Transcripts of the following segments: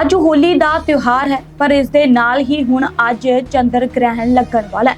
ਅੱਜ ਹੋਲੀ ਦਾ ਤਿਉਹਾਰ ਹੈ, ਪਰ ਇਸ ਦੇ ਨਾਲ ਹੀ ਹੁਣ ਅੱਜ ਚੰਦਰ ਗ੍ਰਹਿਣ ਲੱਗਣ ਵਾਲਾ ਹੈ।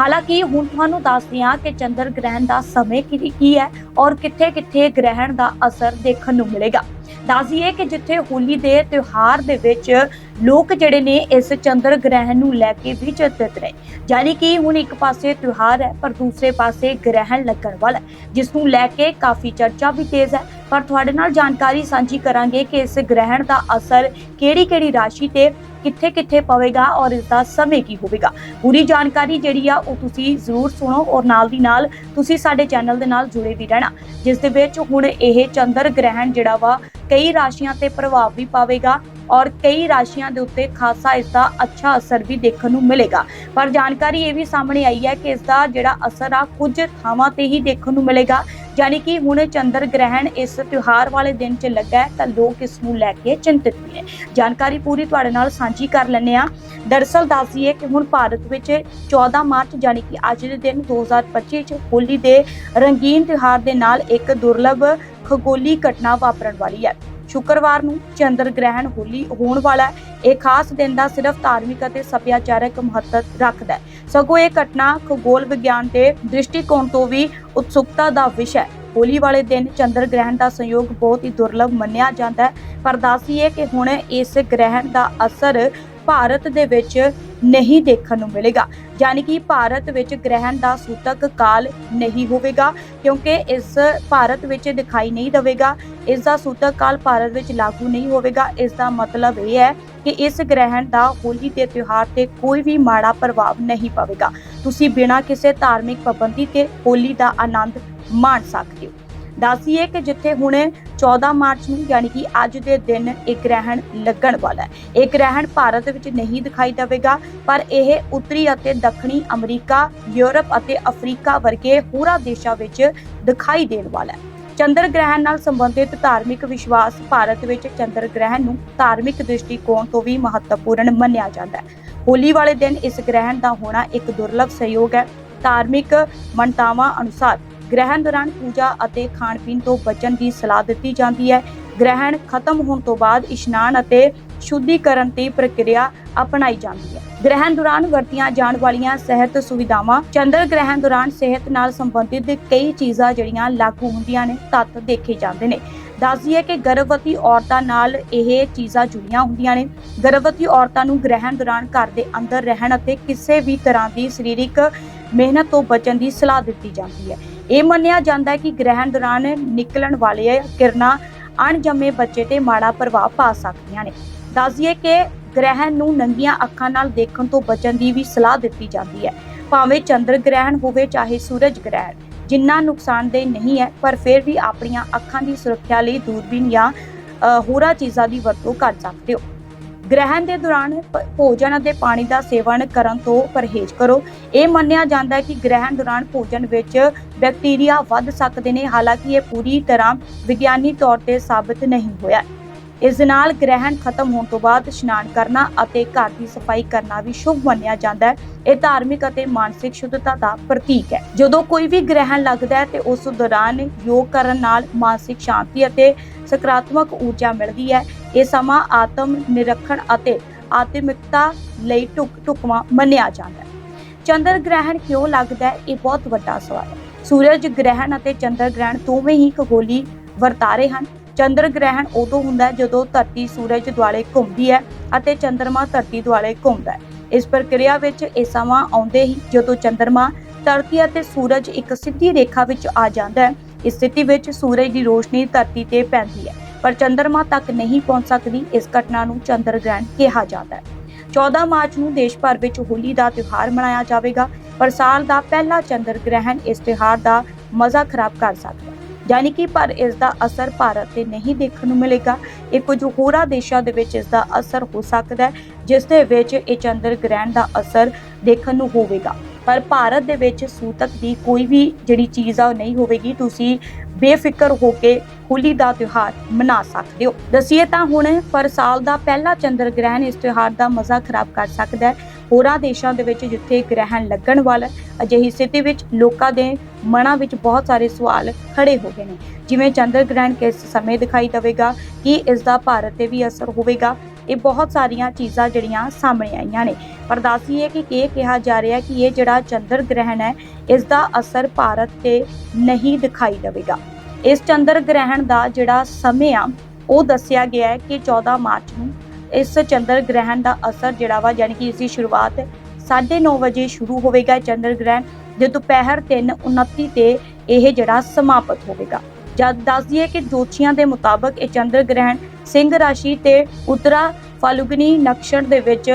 ਹਾਲਾਂਕਿ ਹੁਣ ਤੁਹਾਨੂੰ ਦੱਸਦੇ ਹਾਂ ਕਿ ਚੰਦਰ ਗ੍ਰਹਿਣ ਦਾ ਸਮੇਂ ਕੀ ਕੀ ਹੈ ਔਰ ਕਿੱਥੇ-ਕਿੱਥੇ ਗ੍ਰਹਿਣ ਦਾ ਅਸਰ ਦੇਖਣ ਨੂੰ ਮਿਲੇਗਾ। ਦੱਸਦੀਏ ਕਿ ਜਿੱਥੇ ਹੋਲੀ ਦੇ ਤਿਉਹਾਰ ਦੇ ਵਿੱਚ ਲੋਕ ਜਿਹੜੇ ਨੇ ਇਸ ਚੰਦਰ ਗ੍ਰਹਿਣ ਨੂੰ ਲੈ ਕੇ ਵੀ ਚਿੰਤਤ ਨੇ। ਯਾਨੀ ਕਿ ਹੁਣ ਇੱਕ ਪਾਸੇ ਤਿਉਹਾਰ ਹੈ, ਪਰ ਦੂਸਰੇ ਪਾਸੇ ਗ੍ਰਹਿਣ ਲੱਗਣ ਵਾਲਾ ਜਿਸ ਨੂੰ ਲੈ ਕੇ ਕਾਫੀ ਚਰਚਾ ਵੀ ਤੇਜ਼ ਹੈ। ਪਰ ਤੁਹਾਡੇ ਨਾਲ ਜਾਣਕਾਰੀ ਸਾਂਝੀ ਕਰਾਂਗੇ ਕਿ ਇਸ ਗ੍ਰਹਿਣ ਦਾ ਅਸਰ ਕਿਹੜੀ-ਕਿਹੜੀ ਰਾਸ਼ੀ ਤੇ ਕਿੱਥੇ-ਕਿੱਥੇ ਪਵੇਗਾ ਔਰ ਇਸ ਦਾ ਸਮੇਂ ਕੀ ਹੋਵੇਗਾ। ਪੂਰੀ ਜਾਣਕਾਰੀ ਜਿਹੜੀ ਆ, ਉਹ ਤੁਸੀਂ ਜ਼ਰੂਰ ਸੁਣੋ ਔਰ ਨਾਲ ਦੀ ਨਾਲ ਤੁਸੀਂ ਸਾਡੇ ਚੈਨਲ ਦੇ ਨਾਲ ਜੁੜੇ ਵੀ ਰਹਿਣਾ, ਜਿਸ ਦੇ ਵਿੱਚ ਹੁਣ ਇਹ ਚੰਦਰ ਗ੍ਰਹਿਣ ਜਿਹੜਾ ਵਾ, ਕਈ ਰਾਸ਼ੀਆਂ ਤੇ ਪ੍ਰਭਾਵ ਵੀ ਪਾਵੇਗਾ ਔਰ ਕਈ ਰਾਸ਼ੀਆਂ ਦੇ ਉੱਤੇ ਖਾਸਾ ਇਸ ਦਾ ਅੱਛਾ ਅਸਰ ਵੀ ਦੇਖਣ ਨੂੰ ਮਿਲੇਗਾ। ਪਰ ਜਾਣਕਾਰੀ ਇਹ ਵੀ ਸਾਹਮਣੇ ਆਈ ਹੈ ਕਿ ਇਸ ਦਾ ਜਿਹੜਾ ਅਸਰ ਆ, ਕੁਝ ਥਾਵਾਂ ਤੇ ਹੀ ਦੇਖਣ ਨੂੰ ਮਿਲੇਗਾ। ਯਾਨੀ ਕਿ ਹੁਣ ਚੰਦਰ ਗ੍ਰਹਿਣ ਇਸ ਤਿਉਹਾਰ ਵਾਲੇ ਦਿਨ 'ਚ ਲੱਗਾ ਤਾਂ ਲੋਕ ਇਸ ਨੂੰ ਲੈ ਕੇ ਚਿੰਤਿਤ ਵੀ ਨੇ। ਜਾਣਕਾਰੀ ਪੂਰੀ ਤੁਹਾਡੇ ਨਾਲ ਸਾਂਝੀ ਕਰ ਲੈਂਦੇ ਆ ਦਰਸਲ ਦੱਸ ਕਿ ਹੁਣ ਭਾਰਤ ਵਿੱਚ 14 ਮਾਰਚ ਯਾਨੀ ਕਿ ਅੱਜ ਦੇ ਦਿਨ 2025 ਚ ਹੋਲੀ ਦੇ ਰੰਗੀਨ ਤਿਉਹਾਰ ਦੇ ਨਾਲ ਇੱਕ ਦੁਰਲੱਭ ਖਗੋਲੀ ਘਟਨਾ ਵਾਪਰਨ ਵਾਲੀ ਹੈ। ਸ਼ੁੱਕਰਵਾਰ ਨੂੰ ਚੰਦਰ ਗ੍ਰਹਿਣ ਹੋਲੀ ਹੋਣ ਵਾਲਾ ਹੈ। ਇਹ ਖਾਸ ਦਿਨ ਦਾ ਸਿਰਫ ਧਾਰਮਿਕ ਅਤੇ ਸੱਭਿਆਚਾਰਕ ਮਹੱਤਵ ਰੱਖਦਾ ਹੈ। ਸਗੋਂ ਇਹ ਘਟਨਾ ਖਗੋਲ ਵਿਗਿਆਨ ਦੇ ਦ੍ਰਿਸ਼ਟੀਕੋਣ ਤੋਂ ਵੀ ਉਤਸੁਕਤਾ ਦਾ ਵਿਸ਼ਾ ਹੈ। ਹੋਲੀ ਵਾਲੇ ਦਿਨ ਚੰਦਰ ਗ੍ਰਹਿਣ ਦਾ ਸੰਯੋਗ ਬਹੁਤ ਹੀ ਦੁਰਲੱਭ ਮੰਨਿਆ ਜਾਂਦਾ ਹੈ। ਪਰ ਦੱਸੀਏ ਕਿ ਹੁਣ ਇਸ ਗ੍ਰਹਿਣ ਦਾ ਅਸਰ ਭਾਰਤ ਦੇ ਵਿੱਚ ਨਹੀਂ ਦੇਖਣ ਨੂੰ ਮਿਲੇਗਾ। ਯਾਨੀ ਕਿ ਭਾਰਤ ਵਿੱਚ ਗ੍ਰਹਿਣ ਦਾ ਸੂਤਕ ਕਾਲ ਨਹੀਂ ਹੋਵੇਗਾ, ਕਿਉਂਕਿ ਇਸ ਭਾਰਤ ਵਿੱਚ ਦਿਖਾਈ ਨਹੀਂ ਦੇਵੇਗਾ। ਇਸ ਦਾ ਸੂਤਕ ਕਾਲ ਭਾਰਤ ਵਿੱਚ ਲਾਗੂ ਨਹੀਂ ਹੋਵੇਗਾ। ਇਸ ਦਾ ਮਤਲਬ ਇਹ ਹੈ ਕਿ ਇਸ ਗ੍ਰਹਿਣ ਦਾ ਹੋਲੀ ਦੇ ਤਿਉਹਾਰ ਤੇ ਕੋਈ ਵੀ ਮਾੜਾ ਪ੍ਰਭਾਵ ਨਹੀਂ ਪਵੇਗਾ। ਤੁਸੀਂ ਬਿਨਾਂ ਕਿਸੇ ਧਾਰਮਿਕ ਪਾਬੰਦੀ ਤੇ ਹੋਲੀ ਦਾ ਆਨੰਦ ਮਾਣ ਸਕਦੇ ਹੋ। ਦੱਸੀਏ ਕਿ ਜਿੱਥੇ ਹੁਣ 14 ਮਾਰਚ ਨੂੰ ਯਾਨੀ ਕਿ ਅੱਜ ਦੇ ਦਿਨ ਇਹ ਗ੍ਰਹਿਣ ਲੱਗਣ ਵਾਲਾ ਹੈ। ਇਹ ਗ੍ਰਹਿਣ ਭਾਰਤ ਵਿੱਚ ਨਹੀਂ ਦਿਖਾਈ ਦੇਵੇਗਾ, ਪਰ ਇਹ ਉੱਤਰੀ ਅਤੇ ਦੱਖਣੀ ਅਮਰੀਕਾ, ਯੂਰਪ ਅਤੇ ਅਫਰੀਕਾ ਵਰਗੇ ਹੋਰਾਂ ਦੇਸ਼ਾਂ ਵਿੱਚ ਦਿਖਾਈ ਦੇਣ ਵਾਲਾ ਹੈ। ਚੰਦਰ ਗ੍ਰਹਿਣ ਨਾਲ ਸੰਬੰਧਿਤ ਧਾਰਮਿਕ ਵਿਸ਼ਵਾਸ ਭਾਰਤ ਵਿੱਚ ਚੰਦਰ ਗ੍ਰਹਿਣ ਨੂੰ ਧਾਰਮਿਕ ਦ੍ਰਿਸ਼ਟੀਕੋਣ ਤੋਂ ਵੀ ਮਹੱਤਵਪੂਰਨ ਮੰਨਿਆ ਜਾਂਦਾ ਹੈ। ਹੋਲੀ ਵਾਲੇ ਦਿਨ ਇਸ ਗ੍ਰਹਿਣ ਦਾ ਹੋਣਾ ਇੱਕ ਦੁਰਲੱਭ ਸਹਿਯੋਗ ਹੈ। ਧਾਰਮਿਕ ਮੰਨਤਾਵਾਂ ਅਨੁਸਾਰ ਗ੍ਰਹਿਣ ਦੌਰਾਨ ਪੂਜਾ ਅਤੇ ਖਾਣ ਪੀਣ ਤੋਂ ਬਚਣ ਦੀ ਸਲਾਹ ਦਿੱਤੀ ਜਾਂਦੀ ਹੈ। ਗ੍ਰਹਿਣ ਖਤਮ ਹੋਣ ਤੋਂ ਬਾਅਦ ਇਸ਼ਨਾਨ ਅਤੇ ਸ਼ੁੱਧੀਕਰਨ ਦੀ ਪ੍ਰਕਿਰਿਆ ਅਪਣਾਈ ਜਾਂਦੀ ਹੈ। ਗ੍ਰਹਿਣ ਦੌਰਾਨ ਵਰਤੀਆਂ ਜਾਣ ਵਾਲੀਆਂ ਸਿਹਤ ਸੁਵਿਧਾਵਾਂ, ਚੰਦਰ ਗ੍ਰਹਿਣ ਦੌਰਾਨ ਸਿਹਤ ਨਾਲ ਸੰਬੰਧਿਤ ਕਈ ਚੀਜ਼ਾਂ ਜਿਹੜੀਆਂ ਲਾਗੂ ਹੁੰਦੀਆਂ ਨੇ, ਤੱਤ ਦੇਖੇ ਜਾਂਦੇ ਨੇ। ਦੱਸਦੀ ਹੈ ਕਿ ਗਰਭਵਤੀ ਔਰਤਾਂ ਨਾਲ ਇਹ ਚੀਜ਼ਾਂ ਜੁੜੀਆਂ ਹੁੰਦੀਆਂ ਨੇ। ਗਰਭਵਤੀ ਔਰਤਾਂ ਨੂੰ ਗ੍ਰਹਿਣ ਦੌਰਾਨ ਘਰ ਦੇ ਅੰਦਰ ਰਹਿਣ ਅਤੇ ਕਿਸੇ ਵੀ ਤਰ੍ਹਾਂ ਦੀ ਸਰੀਰਕ ਮਿਹਨਤ ਤੋਂ ਬਚਣ ਦੀ ਸਲਾਹ ਦਿੱਤੀ ਜਾਂਦੀ ਹੈ। ਇਹ ਮੰਨਿਆ ਜਾਂਦਾ ਹੈ ਕਿ ਗ੍ਰਹਿਣ ਦੌਰਾਨ ਨਿਕਲਣ ਵਾਲੇ ਕਿਰਨਾਂ ਅਣਜੰਮੇ ਬੱਚੇ ਤੇ ਮਾੜਾ ਪ੍ਰਭਾਵ ਪਾ ਸਕਦੀਆਂ ਨੇ। ਦੱਸਦੀਏ ਕਿ ਗ੍ਰਹਿਣ ਨੂੰ ਨੰਗੀਆਂ ਅੱਖਾਂ ਨਾਲ ਦੇਖਣ ਤੋਂ ਬਚਣ ਦੀ ਵੀ ਸਲਾਹ ਦਿੱਤੀ ਜਾਂਦੀ ਹੈ। ਭਾਵੇਂ ਚੰਦਰ ਗ੍ਰਹਿਣ ਹੋਵੇ ਚਾਹੇ ਸੂਰਜ ਗ੍ਰਹਿਣ, ਜਿੰਨਾ ਨੁਕਸਾਨਦੇਹ ਨਹੀਂ ਹੈ, ਪਰ ਫਿਰ ਵੀ ਆਪਣੀਆਂ ਅੱਖਾਂ ਦੀ ਸੁਰੱਖਿਆ ਲਈ ਦੂਰਬੀਨ ਜਾਂ ਹੋਰਾਂ ਚੀਜ਼ਾਂ ਦੀ ਵਰਤੋਂ ਕਰ ਸਕਦੇ ਹੋ। ਗ੍ਰਹਿਣ ਦੇ ਦੌਰਾਨ ਭ- ਭੋਜਨ ਅਤੇ ਪਾਣੀ ਦਾ ਸੇਵਨ ਕਰਨ ਤੋਂ ਪਰਹੇਜ਼ ਕਰੋ। ਇਹ ਮੰਨਿਆ ਜਾਂਦਾ ਹੈ ਕਿ ਗ੍ਰਹਿਣ ਦੌਰਾਨ ਭੋਜਨ ਵਿੱਚ ਬੈਕਟੀਰੀਆ ਵੱਧ ਸਕਦੇ ਨੇ, ਹਾਲਾਂਕਿ ਇਹ ਪੂਰੀ ਤਰ੍ਹਾਂ ਵਿਗਿਆਨੀ ਤੌਰ ਤੇ ਸਾਬਤ ਨਹੀਂ ਹੋਇਆ। ਇਸ ਦੇ ਨਾਲ ਗ੍ਰਹਿਣ ਖਤਮ ਹੋਣ ਤੋਂ ਬਾਅਦ ਇਸ਼ਨਾਨ ਕਰਨਾ ਅਤੇ ਘਰ ਦੀ ਸਫ਼ਾਈ ਕਰਨਾ ਵੀ ਸ਼ੁਭ ਮੰਨਿਆ ਜਾਂਦਾ ਹੈ। ਇਹ ਧਾਰਮਿਕ ਅਤੇ ਮਾਨਸਿਕ ਸ਼ੁੱਧਤਾ ਦਾ ਪ੍ਰਤੀਕ ਹੈ। ਜਦੋਂ ਕੋਈ ਵੀ ਗ੍ਰਹਿਣ ਲੱਗਦਾ ਹੈ ਤੇ ਉਸ ਦੌਰਾਨ ਯੋਗ ਕਰਨ ਨਾਲ ਮਾਨਸਿਕ ਸ਼ਾਂਤੀ ਅਤੇ ਸਕਾਰਾਤਮਕ ਊਰਜਾ ਮਿਲਦੀ ਹੈ। ਇਹ ਸਮਾਂ ਆਤਮ ਨਿਰਖਣ ਅਤੇ ਆਤਮਿਕਤਾ ਲਈ ਟੁਕ ਟੁਕਵਾ ਮੰਨਿਆ ਜਾਂਦਾ ਹੈ। ਚੰਦਰ ਗ੍ਰਹਿਣ ਕਿਉਂ ਲੱਗਦਾ ਹੈ? ਇਹ ਬਹੁਤ ਵੱਡਾ ਸਵਾਲ ਹੈ। ਸੂਰਜ ਗ੍ਰਹਿਣ ਅਤੇ ਚੰਦਰ ਗ੍ਰਹਿਣ ਦੋਵੇਂ ਹੀ ਖਗੋਲੀ ਵਰਤਾਰੇ ਹਨ। ਚੰਦਰ ਗ੍ਰਹਿਣ ਉਦੋਂ ਹੁੰਦਾ ਹੈ ਜਦੋਂ ਧਰਤੀ ਸੂਰਜ ਦੁਆਲੇ ਘੁੰਮਦੀ ਹੈ ਅਤੇ ਚੰਦਰਮਾ ਧਰਤੀ ਦੁਆਲੇ ਘੁੰਮਦਾ ਹੈ। ਇਸ ਪ੍ਰਕਿਰਿਆ ਵਿੱਚ ਇਹ ਸਮਾਂ ਆਉਂਦੇ ਹੀ ਜਦੋਂ ਚੰਦਰਮਾ ਧਰਤੀ ਅਤੇ ਸੂਰਜ ਇੱਕ ਸਿੱਧੀ ਰੇਖਾ ਵਿੱਚ ਆ ਜਾਂਦਾ ਹੈ, ਇਸ ਸਥਿਤੀ ਵਿੱਚ ਸੂਰਜ ਦੀ ਰੋਸ਼ਨੀ ਧਰਤੀ ਤੇ ਪੈਂਦੀ ਹੈ। ਪਰ ਚੰਦਰਮਾ ਤੱਕ ਨਹੀਂ ਪਹੁੰਚ ਸਕਦੀ, ਇਸ ਘਟਨਾ ਨੂੰ ਚੰਦਰ ਗ੍ਰਹਿਣ ਕਿਹਾ ਜਾਂਦਾ ਹੈ। 14 ਮਾਰਚ ਨੂੰ ਦੇਸ਼ ਭਰ ਵਿੱਚ ਹੋਲੀ ਦਾ ਤਿਉਹਾਰ ਮਨਾਇਆ ਜਾਵੇਗਾ, ਪਰ ਸਾਲ ਦਾ ਪਹਿਲਾ ਚੰਦਰ ਗ੍ਰਹਿਣ ਇਸ ਤਿਉਹਾਰ ਦਾ ਮਜ਼ਾ ਖਰਾਬ ਕਰ ਸਕਦਾ ਹੈ। ਯਾਨੀ ਕਿ ਪਰ ਇਸ ਦਾ ਅਸਰ ਭਾਰਤ ਤੇ ਨਹੀਂ ਦੇਖਣ ਨੂੰ ਮਿਲੇਗਾ। ਇਹ ਕੁਝ ਹੋਰਾਂ ਦੇਸ਼ਾਂ ਦੇ ਵਿੱਚ ਇਸ ਦਾ ਅਸਰ ਹੋ ਸਕਦਾ ਹੈ, ਜਿਸ ਦੇ ਵਿੱਚ ਇਹ ਚੰਦਰ ਗ੍ਰਹਿਣ ਦਾ ਅਸਰ ਦੇਖਣ ਨੂੰ ਹੋਵੇਗਾ। ਪਰ ਭਾਰਤ ਦੇ ਵਿੱਚ ਸੂਤਕ ਦੀ ਕੋਈ ਵੀ ਜਿਹੜੀ ਚੀਜ਼ ਆ, ਉਹ ਨਹੀਂ ਹੋਵੇਗੀ। ਤੁਸੀਂ ਬੇਫਿਕਰ ਹੋ ਕੇ ਹੋਲੀ ਦਾ ਤਿਉਹਾਰ ਮਨਾ ਸਕਦੇ ਹੋ। ਦਸੀਏ ਤਾਂ ਹੁਣ, ਪਰ ਸਾਲ ਦਾ ਪਹਿਲਾ ਚੰਦਰ ਗ੍ਰਹਿਣ ਇਸ ਤਿਉਹਾਰ ਦਾ ਮਜ਼ਾ ਖਰਾਬ ਕਰ ਸਕਦਾ ਹੈ। ਹੋਰਾਂ ਦੇਸ਼ਾਂ ਦੇ ਵਿੱਚ ਜਿੱਥੇ ਗ੍ਰਹਿਣ ਲੱਗਣ ਵਾਲਾ ਅਜਿਹੀ ਸਥਿਤੀ ਵਿੱਚ ਲੋਕਾਂ ਦੇ ਮਨਾਂ ਵਿੱਚ ਬਹੁਤ ਸਾਰੇ ਸਵਾਲ ਖੜੇ ਹੋ ਗਏ ਨੇ। ਜਿਵੇਂ ਚੰਦਰ ਗ੍ਰਹਿਣ ਕਿਸ ਸਮੇਂ ਦਿਖਾਈ ਦੇਵੇਗਾ? ਕੀ ਇਸ ਦਾ ਭਾਰਤ ਤੇ ਵੀ ਅਸਰ ਹੋਵੇਗਾ? ਇਹ ਬਹੁਤ ਸਾਰੀਆਂ ਚੀਜ਼ਾਂ ਜਿਹੜੀਆਂ ਸਾਹਮਣੇ ਆਈਆਂ ਨੇ। ਪਰ ਦੱਸੀਏ ਕਿ ਇਹ ਕਿਹਾ ਜਾ ਰਿਹਾ ਕਿ ਇਹ ਜਿਹੜਾ ਚੰਦਰ ਗ੍ਰਹਿਣ ਹੈ ਇਸ ਦਾ ਅਸਰ ਭਾਰਤ ਤੇ ਨਹੀਂ ਦਿਖਾਈ ਦੇਵੇਗਾ। ਇਸ ਚੰਦਰ ਗ੍ਰਹਿਣ ਦਾ ਜਿਹੜਾ ਸਮੇਂ ਆ, ਉਹ ਦੱਸਿਆ ਗਿਆ ਹੈ ਕਿ 14 ਮਾਰਚ ਨੂੰ ਇਸ ਚੰਦਰ ਗ੍ਰਹਿਣ ਦਾ ਅਸਰ ਜਿਹੜਾ ਵਾ ਯਾਨੀ ਕਿ ਇਸ ਦੀ ਸ਼ੁਰੂਆਤ 9:30 ਵਜੇ ਸ਼ੁਰੂ ਹੋਵੇਗਾ ਚੰਦਰ ਗ੍ਰਹਿਣ, ਜੇ ਦੁਪਹਿਰ 3:29 ਤੇ ਇਹ ਜਿਹੜਾ ਸਮਾਪਤ ਹੋਵੇਗਾ। ਜਦ ਦੱਸ ਦਈਏ ਕਿ ਜੋਤਸ਼ੀਆਂ ਦੇ ਮੁਤਾਬਕ ਇਹ ਚੰਦਰ ਗ੍ਰਹਿਣ ਸਿੰਘ ਰਾਸ਼ੀ ਤੇ ਉਤਰਾ ਫਾਲਗੁਨੀ ਨਕਸ਼ਣ ਦੇ ਵਿੱਚ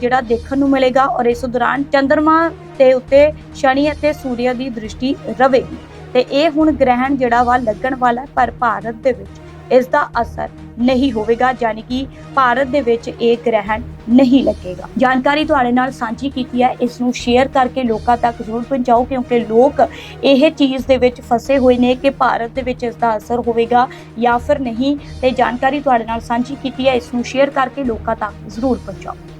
ਜਿਹੜਾ ਦੇਖਣ ਨੂੰ ਮਿਲੇਗਾ ਔਰ ਇਸ ਦੌਰਾਨ ਚੰ드ਰਮਾ ਤੇ ਉੱਤੇ ਸ਼ਨੀ ਅਤੇ ਸੂਰਯ ਦੀ ਦ੍ਰਿਸ਼ਟੀ ਰਹੇਗੀ ਤੇ ਇਹ ਹੁਣ ਗ੍ਰਹਿਣ ਜਿਹੜਾ ਵਾ ਲੱਗਣ ਵਾਲਾ ਪਰ ਭਾਰਤ ਦੇ ਵਿੱਚ। ਇਸ ਦਾ ਅਸਰ ਨਹੀਂ ਹੋਵੇਗਾ ਯਾਨੀ ਕਿ ਭਾਰਤ ਦੇ ਵਿੱਚ ਇਹ ਗ੍ਰਹਿਣ ਨਹੀਂ ਲੱਗੇਗਾ। ਜਾਣਕਾਰੀ ਤੁਹਾਡੇ ਨਾਲ ਸਾਂਝੀ ਕੀਤੀ ਹੈ, ਇਸ ਨੂੰ ਸ਼ੇਅਰ ਕਰਕੇ ਲੋਕਾਂ ਤੱਕ ਜ਼ਰੂਰ ਪਹੁੰਚਾਓ, ਕਿਉਂਕਿ ਲੋਕ ਇਹ ਚੀਜ਼ ਦੇ ਵਿੱਚ ਫਸੇ ਹੋਏ ਨੇ ਕਿ ਭਾਰਤ ਦੇ ਵਿੱਚ ਇਸ ਦਾ ਅਸਰ ਹੋਵੇਗਾ ਜਾਂ ਫਿਰ ਨਹੀਂ। ਤੇ ਜਾਣਕਾਰੀ ਤੁਹਾਡੇ ਨਾਲ ਸਾਂਝੀ ਕੀਤੀ ਹੈ, ਇਸ ਨੂੰ ਸ਼ੇਅਰ ਕਰਕੇ ਲੋਕਾਂ ਤੱਕ ਜ਼ਰੂਰ ਪਹੁੰਚਾਓ।